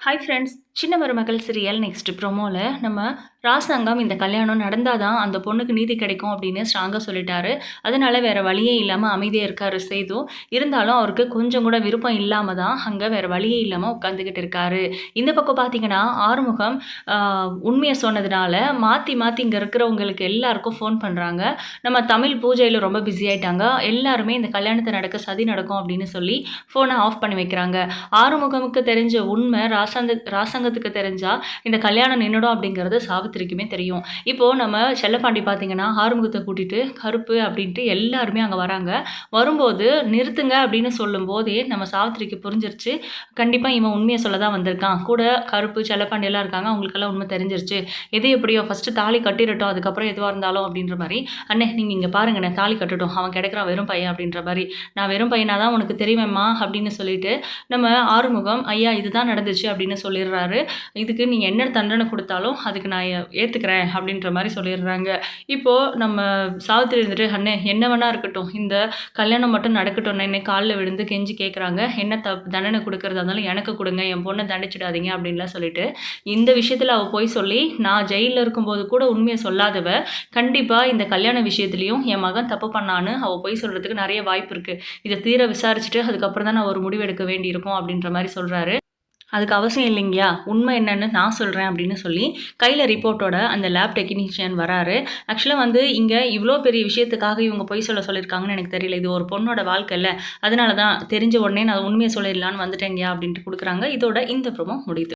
Hi friends சின்ன மருமகள் serial next ப்ரோமோவில் நம்ம ராசாங்கம் இந்த கல்யாணம் நடந்தால் தான் அந்த பொண்ணுக்கு நீதி கிடைக்கும் அப்படின்னு ஸ்ட்ராங்காக சொல்லிட்டாரு. அதனால வேறு வழியே இல்லாமல் அமைதியாக இருக்காரு சேது. இருந்தாலும் அவருக்கு கொஞ்சம் கூட விருப்பம் இல்லாமல் தான் அங்கே வேறு வழியே இல்லாமல் உட்காந்துக்கிட்டு இருக்காரு. இந்த பக்கம் பார்த்தீங்கன்னா ஆறுமுகம் உண்மையை சொன்னதுனால மாற்றி மாற்றி இங்கே இருக்கிறவங்களுக்கு எல்லாருக்கும் ஃபோன் பண்ணுறாங்க நம்ம தமிழ் பூஜையில் ரொம்ப பிஸி ஆயிட்டாங்க. எல்லாருமே இந்த கல்யாணத்தை நடக்க சதி நடக்கும் அப்படின்னு சொல்லி ஃபோனை ஆஃப் பண்ணி வைக்கிறாங்க. ஆறுமுகமுக்கு தெரிஞ்ச உண்மை ராசாங்க ராசாங்கத்துக்கு தெரிஞ்சால் இந்த கல்யாணம் நின்றுடும் அப்படிங்கிறது சாவித்திரிக்குமே தெரியும். இப்போது நம்ம செல்லப்பாண்டி பார்த்தீங்கன்னா ஆறுமுகத்தை கூட்டிட்டு கருப்பு அப்படின்ட்டு எல்லாருமே அங்கே வராங்க. வரும்போது நிறுத்துங்க அப்படின்னு சொல்லும் போதே நம்ம சாவித்திரிக்கு புரிஞ்சிருச்சு. கண்டிப்பாக இவன் உண்மையை சொல்ல தான் வந்திருக்கான். கூட கருப்பு செல்லப்பாண்டி எல்லாம் இருக்காங்க. அவங்களுக்கெல்லாம் உண்மை தெரிஞ்சிருச்சு. எது எப்படியோ ஃபஸ்ட்டு தாலி கட்டிடட்டும் அதுக்கப்புறம் எதுவாக இருந்தாலும் அப்படின்ற மாதிரி அண்ணே நீங்கள் இங்கே பாருங்கண்ணே தாலி கட்டட்டும். அவன் கிடைக்கிறான் வெறும் பையன் அப்படின்ற மாதிரி. நான் வெறும் பையனாக தான் உனக்கு தெரியுமேம்மா அப்படின்னு சொல்லிட்டு நம்ம ஆறுமுகம் ஐயா இதுதான் நடந்துச்சு அப்படின்னு சொல்லிடுறாரு. இதுக்கு நீங்கள் என்ன தண்டனை கொடுத்தாலும் அதுக்கு நான் ஏற்றுக்கிறேன் அப்படின்ற மாதிரி சொல்லிடுறாங்க. இப்போது நம்ம சாவித்திரி இருந்துட்டு அண்ணே என்ன வேணா இருக்கட்டும். இந்த கல்யாணம் மட்டும் நடக்கட்டும் என்னை காலில் விழுந்து கெஞ்சி கேட்குறாங்க என்ன த தண்டனை கொடுக்கறதா இருந்தாலும் எனக்கு கொடுங்க. என் பொண்ணை தண்டிச்சிடாதீங்க அப்படின்லாம் சொல்லிட்டு இந்த விஷயத்தில் அவள் போய் சொல்லி நான் ஜெயிலில் இருக்கும்போது கூட உண்மையை சொல்லாதவ. கண்டிப்பாக இந்த கல்யாண விஷயத்துலையும் என் மகன் தப்பு பண்ணான்னு அவள் போய் சொல்கிறதுக்கு நிறைய வாய்ப்பு இருக்குது இதை தீர விசாரிச்சுட்டு அதுக்கப்புறம் தான் நான் ஒரு முடிவு எடுக்க வேண்டியிருக்கும் அப்படின்ற மாதிரி சொல்கிறாரு அதுக்கு அவசியம் இல்லைங்கயா உண்மை என்னன்னு நான் சொல்கிறேன் அப்படின்னு சொல்லி கையில் ரிப்போர்ட்டோட அந்த லேப் டெக்னீஷியன் வராரு. ஆக்சுவலாக வந்து இங்கே இவ்வளோ பெரிய விஷயத்துக்காக இவங்க பொய் சொல்ல சொல்லியிருக்காங்கன்னு எனக்கு தெரியல. இது ஒரு பொண்ணோட வாழ்க்கை இல்லை. அதனால தான் தெரிஞ்ச உடனே நான் உண்மையை சொல்லிடலான்னு வந்துட்டேங்கயா அப்படின்ட்டு கொடுக்குறாங்க. இதோட இந்த ப்ரோமோ முடியுது.